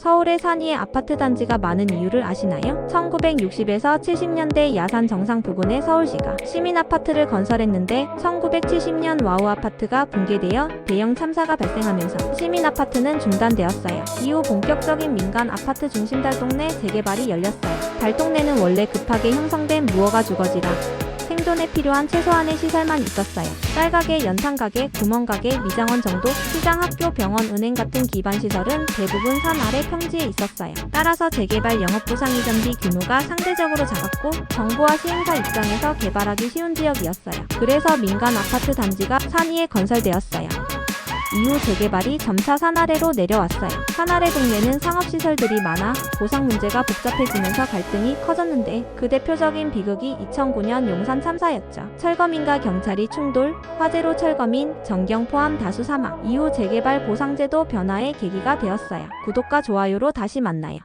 서울의 산 위에 아파트 단지가 많은 이유를 아시나요? 1960에서 70년대 야산 정상 부근에 서울시가 시민 아파트를 건설했는데 1970년 와우 아파트가 붕괴되어 대형 참사가 발생하면서 시민 아파트는 중단되었어요. 이후 본격적인 민간 아파트 중심 달동네 재개발이 열렸어요. 달동네는 원래 급하게 형성된 무허가 주거지라 생존에 필요한 최소한의 시설만 있었어요. 쌀가게, 연탄가게, 구멍가게, 미장원 정도, 시장, 학교, 병원, 은행 같은 기반 시설은 대부분 산 아래 평지에 있었어요. 따라서 재개발 영업부상 이 전비 규모가 상대적으로 작았고 정부와 시행사 입장에서 개발하기 쉬운 지역이었어요. 그래서 민간 아파트 단지가 산 위에 건설되었어요. 이후 재개발이 점차 산 아래로 내려왔어요. 산 아래 동네는 상업시설들이 많아 보상 문제가 복잡해지면서 갈등이 커졌는데 그 대표적인 비극이 2009년 용산 참사였죠. 철거민과 경찰이 충돌, 화재로 철거민, 전경 포함 다수 사망, 이후 재개발 보상제도 변화의 계기가 되었어요. 구독과 좋아요로 다시 만나요.